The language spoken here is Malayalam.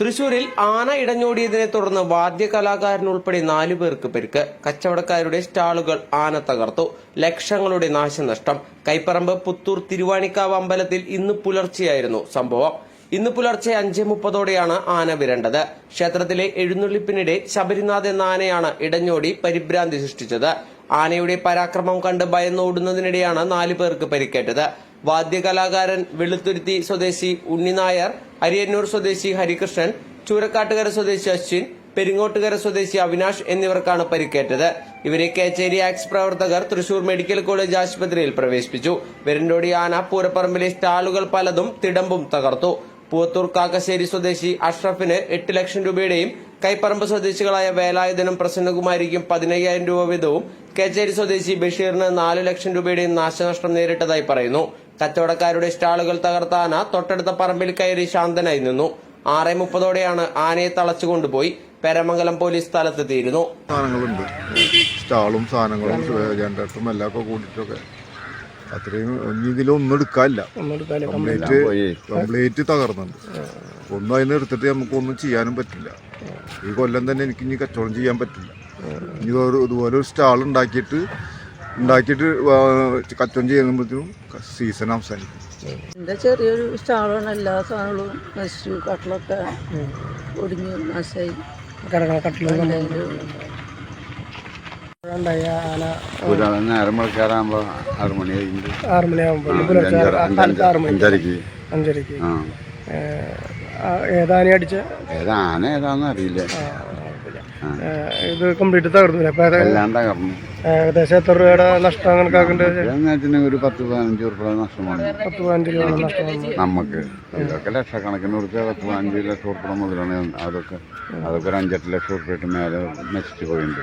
തൃശൂരിൽ ആന ഇടഞ്ഞോടിയതിനെ തുടർന്ന് വാദ്യ കലാകാരനുൾപ്പെടെ നാലു പേർക്ക് പരിക്ക്. കച്ചവടക്കാരുടെ സ്റ്റാളുകൾ ആന തകർത്തു. ലക്ഷങ്ങളുടെ നാശനഷ്ടം. കൈപ്പറമ്പ് പുത്തൂർ തിരുവാണിക്കാവ് അമ്പലത്തിൽ ഇന്ന് പുലർച്ചെയായിരുന്നു സംഭവം. ഇന്ന് പുലർച്ചെ അഞ്ചേ മുപ്പതോടെയാണ് ആന വിരണ്ടത്. ക്ഷേത്രത്തിലെ എഴുന്നള്ളിപ്പിനിടെ ശബരിനാഥ് എന്ന ആനയാണ് ഇടഞ്ഞോടി പരിഭ്രാന്തി സൃഷ്ടിച്ചത്. ആനയുടെ പരാക്രമം കണ്ട് ഭയന്നോടുന്നതിനിടെയാണ് നാലു പേർക്ക് പരിക്കേറ്റത്. വാദ്യകലാകാരൻ വെളുത്തുരുത്തി സ്വദേശി ഉണ്ണിനായർ അരിയന്നൂർ സ്വദേശി ഹരികൃഷ്ണൻ ചൂരക്കാട്ടുകര സ്വദേശി അശ്വിൻ പെരിങ്ങോട്ടുകര സ്വദേശി അവിനാഷ് എന്നിവർക്കാണ് പരിക്കേറ്റത്. ഇവരെ കേച്ചേരി ആക്സ് പ്രവർത്തകർ തൃശൂർ മെഡിക്കൽ കോളേജ് ആശുപത്രിയിൽ പ്രവേശിപ്പിച്ചു. വെരണ്ടോടി ആന പൂരപ്പറമ്പിലെ സ്റ്റാളുകൾ പലതും തിടമ്പും തകർത്തു. പൂവത്തൂർ കാക്കശ്ശേരി സ്വദേശി അഷ്റഫിന് എട്ട് ലക്ഷം രൂപയുടെയും കൈപ്പറമ്പ് സ്വദേശികളായ വേലായുധനും പ്രസന്നകുമാരിക്കും പതിനയ്യായിരം രൂപ വീതവും കേച്ചേരി സ്വദേശി ബഷീറിന് നാല് ലക്ഷം രൂപയുടെയും നാശനഷ്ടം നേരിട്ടതായി പറയുന്നു. കച്ചവടക്കാരുടെ സ്റ്റാളുകൾ തകർത്ത ആന തൊട്ടടുത്ത പറമ്പിൽ കയറി ശാന്തനായി നിന്നു. ആറ് മുപ്പതോടെയാണ് ആനയെ തളച്ചുകൊണ്ടുപോയി. പെരമംഗലം പോലീസ് സ്ഥലത്തെത്തിയിരുന്നു. സാധനങ്ങളുണ്ട്. സ്റ്റാളും സാധനങ്ങളും ജനറേറ്ററും എല്ലാം ഒക്കെ കൂട്ടിയിട്ടൊക്കെ അത്രയും ഇതിലൊന്നും എടുക്കാനില്ല. കംപ്ലീറ്റ് കംപ്ലീറ്റ് തകർന്നുണ്ട്. ഒന്നും അതിന് എടുത്തിട്ട് നമുക്കൊന്നും ചെയ്യാനും പറ്റില്ല. ഈ കൊല്ലം തന്നെ എനിക്ക് ഇനി കച്ചവടം ചെയ്യാൻ പറ്റില്ല. ഇനി ഒരു ഇതുപോലെ ഒരു സ്റ്റാൾ ഉണ്ടാക്കിയിട്ട് ഉണ്ടാക്കിയിട്ട് കച്ചവടം ചെയ്യുമ്പോഴത്തേക്കും സീസൺ അവസാനിക്കും. എന്റെ ചെറിയൊരു സ്റ്റാളാണ് എല്ലാ സാധനങ്ങളും നശിച്ചു കട്ടിലൊക്കെ ഒടിഞ്ഞ് നാശമായി കടകളെ വിളിക്കാറാകുമ്പോ ആറ് മണിയാകുമ്പോൾ അഞ്ചരക്ക് ഏതാനി അടിച്ച? ഏതാന്ന് അറിയില്ല. ഇത് കംപ്ലീറ്റ് അപ്പൊ എല്ലാം തകർന്നു. ഏകദേശം എത്ര രൂപയുടെ നഷ്ടം കണക്കാക്കേണ്ട എന്നിട്ട് ഒരു പത്ത് പതിനഞ്ച് ഉറുപ്പ നഷ്ടമാണ്. പത്ത് പതിനഞ്ച് രൂപ നഷ്ടം നമുക്ക്. ഇതൊക്കെ ലക്ഷക്കണക്കിന് കൊടുത്ത് പത്ത് പതിനഞ്ച് ലക്ഷം ഉറുപ്പ മുതലാണ് അതൊക്കെ. അതൊക്കെ ഒരു അഞ്ചെട്ട് ലക്ഷം ഉറുപ്പയിട്ട് മേലെ നശിച്ചു പോയിട്ടുണ്ട്.